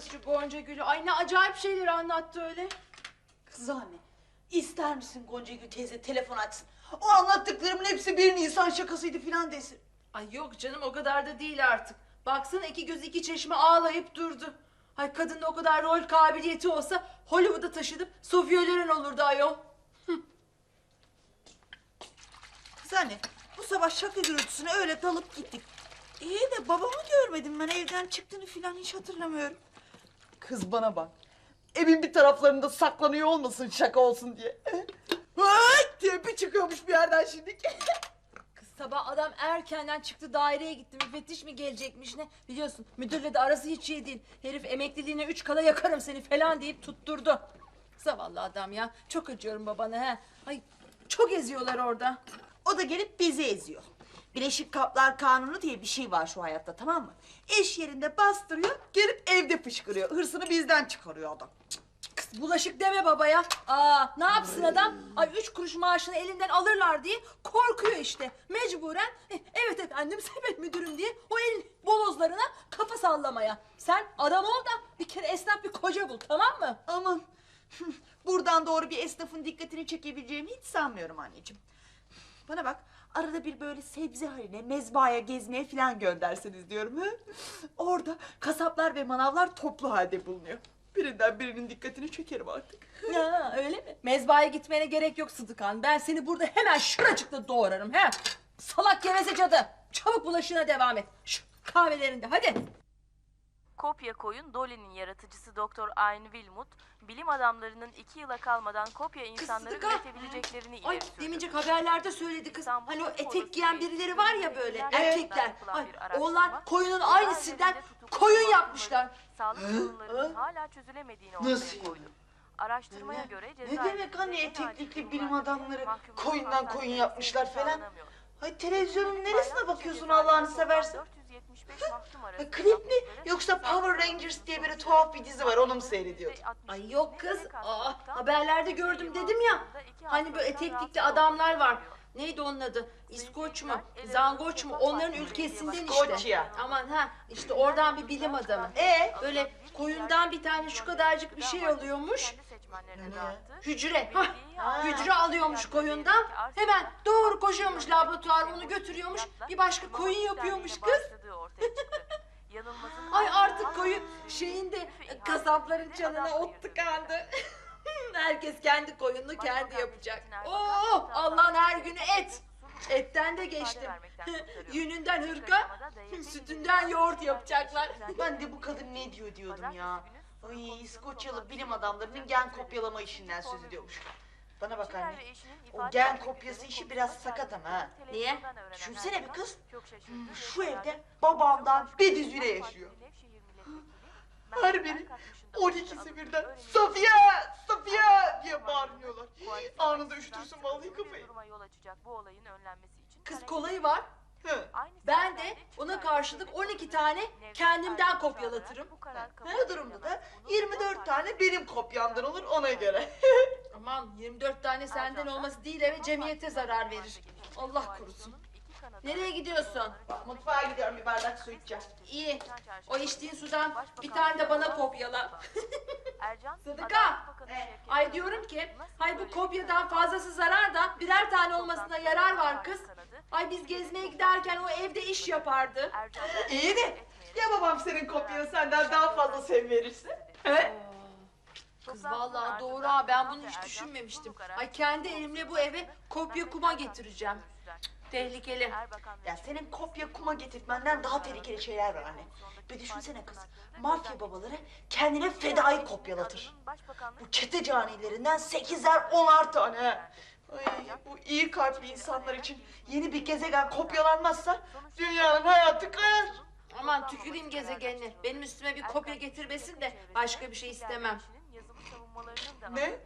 kız şu Gonca Gül'ü. Ay ne acayip şeyler anlattı öyle. Kız anne, ister misin Gonca Gül teyze telefon açsın? O anlattıklarımın hepsi bir Nisan şakasıydı filan desin. Ay yok canım o kadar da değil artık. Baksana iki göz iki çeşme ağlayıp durdu. Ay kadının o kadar rol kabiliyeti olsa Hollywood'a taşınıp Sofia Loren olurdu ayol. Kız anne, bu sabah şaka gürültüsüne öyle dalıp gittik. İyi de babamı görmedim ben evden çıktığını filan hiç hatırlamıyorum. Kız bana bak. Evin bir taraflarında saklanıyor olmasın şaka olsun diye. Ay diye çıkıyormuş bir yerden şimdi. Kız sabah adam erkenden çıktı daireye gitti. Müfettiş mi gelecekmiş ne? Biliyorsun müdürle de arası hiç iyi değil. Herif emekliliğine üç kala yakarım seni falan deyip tutturdu. Zavallı adam ya. Çok acıyorum babana he. Ay çok eziyorlar orada. O da gelip bizi eziyor. Bileşik Kaplar Kanunu diye bir şey var şu hayatta tamam mı? Eş yerinde bastırıyor, gelip evde fışkırıyor. Hırsını bizden çıkarıyor adam. Kız bulaşık deme babaya. Aa ne yapsın adam? Ay üç kuruş maaşını elinden alırlar diye korkuyor işte. Mecburen "Eh, evet efendim sepet müdürüm diye o el bolozlarına kafa sallamaya. Sen adam ol da bir kere esnaf bir koca bul tamam mı? Aman buradan doğru bir esnafın dikkatini çekebileceğimi hiç sanmıyorum anneciğim. Bana bak arada bir böyle sebze haline, mezbahaya gezmeye falan gönderseniz diyorum. He? Orada kasaplar ve manavlar toplu halde bulunuyor. Birinden birinin dikkatini çekerim artık. Ya öyle mi? Mezbahaya gitmene gerek yok Sıdıkan. Ben seni burada hemen şuracıkta doğrarım he. Salak geveze cadı. Çabuk bulaşığına devam et. Şu kahvelerinde hadi. Kopya koyun Dolly'nin yaratıcısı Doktor Ayn Wilmut, bilim adamlarının iki yıla kalmadan kopya insanları Sıdıka. üretebileceklerini ileri sürdü. demincek haberlerde söyledi kız. İstanbul Hani o etek giyen birileri var ya böyle üyelerinden erkekler. yapılan Ay bir araştırma, onlar koyunun aynısından tutuklu koyun yapmışlar. Sağlık sorunlarının hala çözülemediğini ortaya Nasıl koydu. Araştırmaya Ne? göre Ne demek anne en acil eteklikli bilim durumlarda adamları mahkumların koyundan koyun yapmışlar falan? sağlanamıyor. Ay televizyonun neresine bakıyorsun Allah'ını seversen? 475 mahkum Ha, klip mi yoksa Power Rangers diye böyle tuhaf bir dizi var onu mu seyrediyorsun? Ay yok kız. %67'ine Aa, haberlerde gördüm dedim ya. Hani böyle eteklikli adamlar var. Neydi onun adı? İskoç mu? Zangoç mu? Onların ülkesinden işte. Skoçya. Aman ha işte oradan bir bilim adamı. E Böyle koyundan bir tane şu kadarcık bir şey alıyormuş. Hücre. Hah, Ha. hücre alıyormuş koyundan. Hemen doğru koşuyormuş laboratuvara onu götürüyormuş. Bir başka koyun yapıyormuş kız. Ay artık koyun şeyinde kasapların canına ot tıkandı. Herkes kendi koyununu kendi yapacak. Oo Allah'ın her günü et. Etten de geçtim. Yününden hırka, sütünden yoğurt yapacaklar. Ben de bu kadın ne diyor diyordum ya. Ay İskoçyalı bilim adamlarının gen kopyalama işinden söz ediyormuş. Bana bak anne. O gen kopyası işi biraz sakat ama ha. Niye? Düşünsene bir kız. Hmm, Şu evde babamdan bir düzüne yaşıyor. Her biri 12'si birden Safiye! Safiye! diye bağırıyorlar. Anında üşütürsün vallahi kafayı. Yol açacak bu olayın önlenmesi için Kız kolayı var. Hı. Ben de ona karşılık yasada 12 tane kendimden kopyalatırım. bu durumda da edilemez. Bunu 24 normal tane benim kopyamdan olur ona göre. Aman 24 tane senden olması değil eve cemiyete zarar verir. Allah korusun. Nereye gidiyorsun? Mutfağa gidiyorum bir bardak su içeceğim. İyi. O içtiğin sudan bir tane de bana kopyala. Sıdıka. Ay diyorum ki, hay bu kopyadan fazlası zarar da birer tane olmasına yarar var kız. Ay biz gezmeye giderken o evde iş yapardı. İyi de ya babam senin kopyanı senden daha fazla sev verirse? He? Ha ben bunu hiç düşünmemiştim. Ay kendi elimle bu eve kopya kuma getireceğim. Tehlikeli. Ya senin kopya kuma getirtmenden daha tehlikeli şeyler var anne. Bir düşünsene kız. Mafya babaları kendine fedai kopyalatır. Bu çete canilerinden sekizler onar tane. Ay, bu iyi kalpli insanlar için yeni bir gezegen kopyalanmazsa dünyanın hayatı kayar. Aman tüküreyim gezegenine. Benim üstüme bir kopya getirmesin de başka bir şey istemem. Ne?